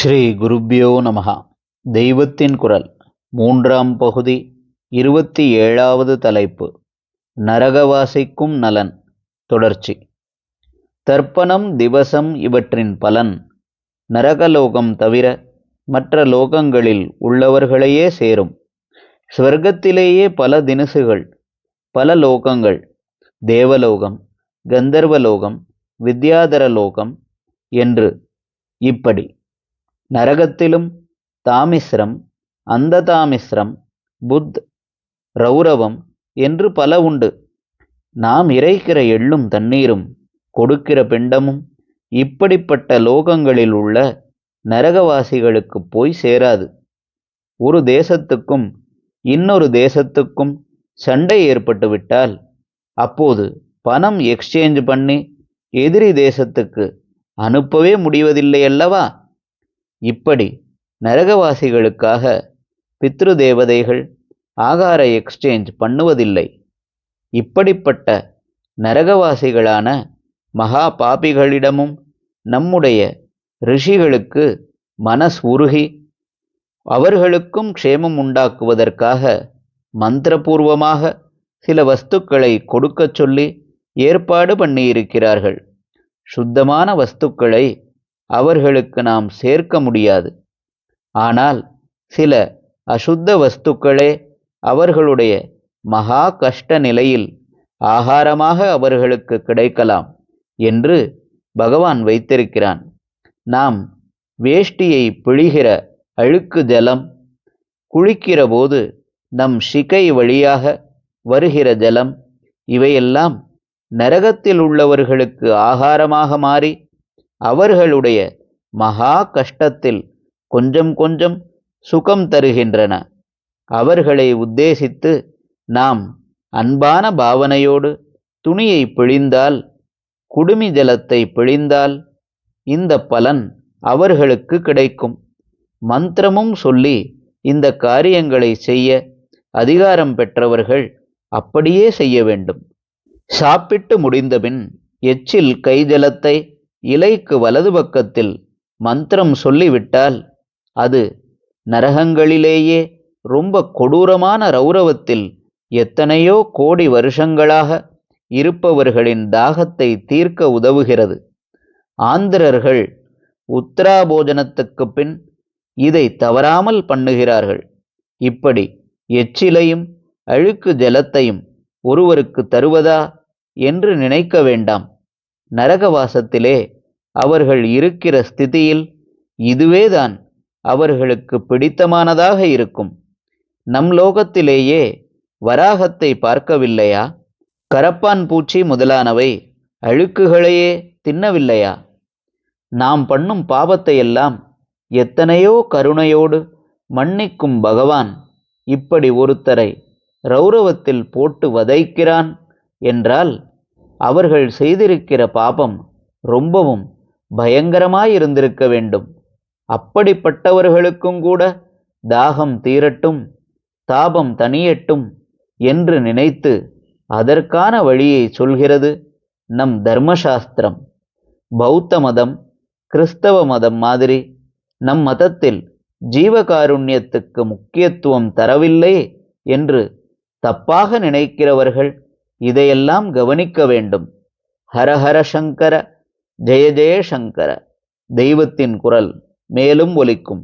ஸ்ரீ குருப்யோ நமஹா. தெய்வத்தின் குரல். மூன்றாம் பகுதி இருபத்தி ஏழாவது தலைப்பு. நரகவாசிக்கும் நலன். தொடர்ச்சி. தர்ப்பணம் திவசம் இவற்றின் பலன். நரகலோகம் தவிர மற்ற லோகங்களில் உள்ளவர்களையே சேரும். ஸ்வர்க்கத்திலேயே பல தினசுகள் பல லோகங்கள். தேவலோகம் கந்தர்வலோகம் வித்யாதர லோகம் என்று இப்படி. நரகத்திலும் தாமிஸ்ரம் அந்த தாமிஸ்ரம் புத் ரௌரவம் என்று பல உண்டு. நாம் இறைக்கிற எள்ளும் தண்ணீரும் கொடுக்கிற பிண்டமும் இப்படிப்பட்ட லோகங்களில் உள்ள நரகவாசிகளுக்கு போய் சேராது. ஒரு தேசத்துக்கும் இன்னொரு தேசத்துக்கும் சண்டை ஏற்பட்டுவிட்டால் அப்போது பணம் எக்ஸ்சேஞ்ச் பண்ணி எதிரி தேசத்துக்கு அனுப்பவே முடிவதில்லை அல்லவா? இப்படி நரகவாசிகளுக்காக பித்ரு தேவதைகள் ஆகார எக்ஸ்சேஞ்ச் பண்ணுவதில்லை. இப்படிப்பட்ட நரகவாசிகளான மகா பாபிகளிடமும் நம்முடைய ரிஷிகளுக்கு மனஸ் உருகி அவர்களுக்கும் க்ஷேமம் உண்டாக்குவதற்காக மந்திரபூர்வமாக சில வஸ்துக்களை கொடுக்கச் சொல்லி ஏற்பாடு பண்ணியிருக்கிறார்கள். சுத்தமான வஸ்துக்களை அவர்களுக்கு நாம் சேர்க்க முடியாது. ஆனால் சில அசுத்த வஸ்துக்களே அவர்களுடைய மகா கஷ்ட நிலையில் ஆகாரமாக அவர்களுக்கு கிடைக்கலாம் என்று பகவான் வைத்திருக்கிறான். நாம் வேஷ்டியை பிழிகிற அழுக்கு ஜலம் குளிக்கிற போது நம் சிகை வழியாக வருகிற ஜலம் இவையெல்லாம் நரகத்தில் உள்ளவர்களுக்கு ஆகாரமாக மாறி அவர்களுடைய மகா கஷ்டத்தில் கொஞ்சம் கொஞ்சம் சுகம் தருகின்றன. அவர்களை உத்தேசித்து நாம் அன்பான பாவனையோடு துணியை பிழிந்தால் குடுமி ஜலத்தை பிழிந்தால் இந்த பலன் அவர்களுக்கு கிடைக்கும். மந்திரமும் சொல்லி இந்த காரியங்களை செய்ய அதிகாரம் பெற்றவர்கள் அப்படியே செய்ய வேண்டும். சாப்பிட்டு முடிந்தபின் எச்சில் கைஜலத்தை இலைக்கு வலது பக்கத்தில் மந்திரம் சொல்லிவிட்டால் அது நரகங்களிலேயே ரொம்ப கொடூரமான ரௌரவத்தில் எத்தனையோ கோடி வருஷங்களாக இருப்பவர்களின் தாகத்தை தீர்க்க உதவுகிறது. ஆந்திரர்கள் உத்தராபோஜனத்துக்கு பின் இதை தவறாமல் பண்ணுகிறார்கள். இப்படி எச்சிலையும் அழுக்கு ஜலத்தையும் ஒருவருக்கு தருவதா என்று நினைக்க வேண்டாம். நரகவாசத்திலே அவர்கள் இருக்கிற ஸ்திதியில் இதுவேதான் அவர்களுக்கு பிடித்தமானதாக இருக்கும். நம் லோகத்திலேயே வராகத்தை பார்க்கவில்லையா? கரப்பான் பூச்சி முதலானவை அழுக்குகளையே தின்னவில்லையா? நாம் பண்ணும் பாவத்தையெல்லாம் எத்தனையோ கருணையோடு மன்னிக்கும் பகவான் இப்படி ஒருத்தரை ரௌரவத்தில் போட்டு வதைக்கிறான் என்றால் அவர்கள் செய்திருக்கிற பாபம் ரொம்பவும் பயங்கரமாயிருந்திருக்க வேண்டும். அப்படிப்பட்டவர்களுக்கும் கூட தாகம் தீரட்டும் தாபம் தனியட்டும் என்று நினைத்து அதற்கான வழியை சொல்கிறது நம் தர்மசாஸ்திரம். பௌத்த மதம் கிறிஸ்தவ மதம் மாதிரி நம் மதத்தில் ஜீவகாருண்யத்துக்கு முக்கியத்துவம் தரவில்லை என்று தப்பாக நினைக்கிறவர்கள் இதையெல்லாம் கவனிக்க வேண்டும். ஹரஹர சங்கர ஜெய ஜெய சங்கர தெய்வத்தின் குரல் மேலும் ஒலிக்கும்.